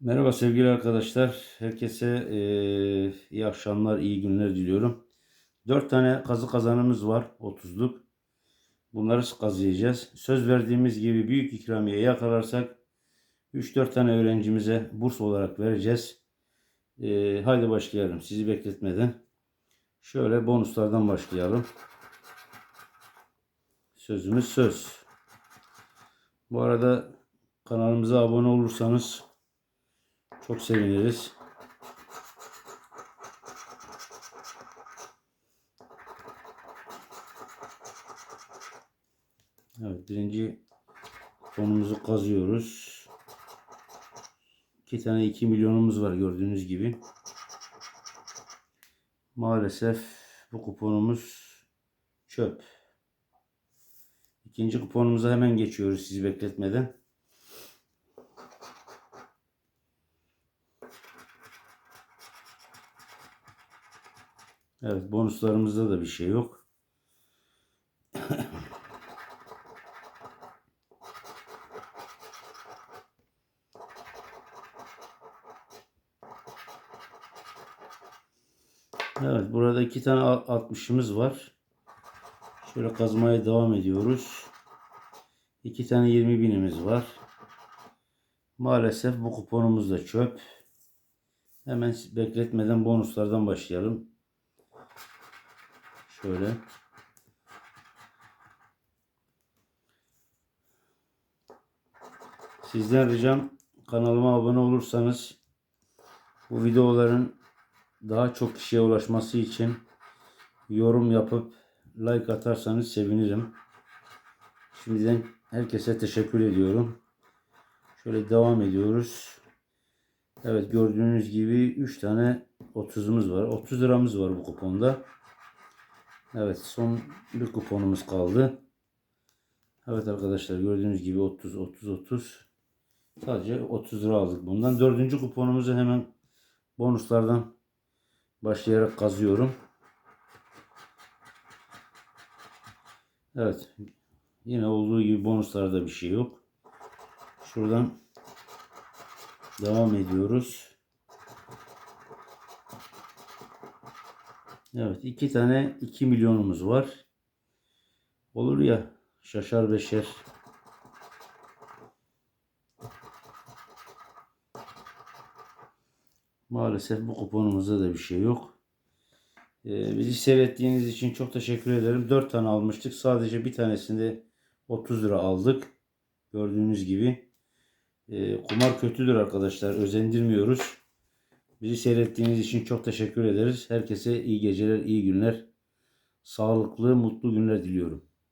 Merhaba sevgili arkadaşlar. Herkese eee, iyi akşamlar, iyi günler diliyorum. 4 tane kazı kazanımız var 30'luk. Bunları kazıyacağız. Söz verdiğimiz gibi büyük ikramiye yakalarsak 3-4 tane öğrencimize burs olarak vereceğiz. Eee, haydi başlayalım sizi bekletmeden. Şöyle bonuslardan başlayalım. Sözümüz söz. Bu arada kanalımıza abone olursanız çok seviniriz. Evet birinci konumuzu kazıyoruz. İki tane 2 milyonumuz var gördüğünüz gibi. Maalesef bu kuponumuz çöp. İkinci kuponumuza hemen geçiyoruz sizi bekletmeden. Evet bonuslarımızda da bir şey yok. Evet burada iki tane 60'ımız var. Şöyle kazmaya devam ediyoruz. İki tane 20 binimiz var. Maalesef bu kuponumuz da çöp. Hemen bekletmeden bonuslardan başlayalım. Şöyle. Sizden ricam kanalıma abone olursanız bu videoların daha çok kişiye ulaşması için yorum yapıp like atarsanız sevinirim. Şimdiden herkese teşekkür ediyorum. Şöyle devam ediyoruz. Evet gördüğünüz gibi 3 tane 30'umuz var. 30 liramız var bu kuponda. Evet son bir kuponumuz kaldı. Evet arkadaşlar gördüğünüz gibi 30 30 30 sadece 30 lira aldık bundan. Dördüncü kuponumuzu hemen bonuslardan başlayarak kazıyorum. Evet. Yine olduğu gibi bonuslarda bir şey yok. Şuradan devam ediyoruz. Evet. iki tane 2 milyonumuz var. Olur ya şaşar beşer. Maalesef bu kuponumuzda da bir şey yok. Ee, bizi seyrettiğiniz için çok teşekkür ederim. 4 tane almıştık. Sadece bir tanesinde 30 lira aldık. Gördüğünüz gibi. Ee, kumar kötüdür arkadaşlar. Özendirmiyoruz. Bizi seyrettiğiniz için çok teşekkür ederiz. Herkese iyi geceler, iyi günler. Sağlıklı, mutlu günler diliyorum.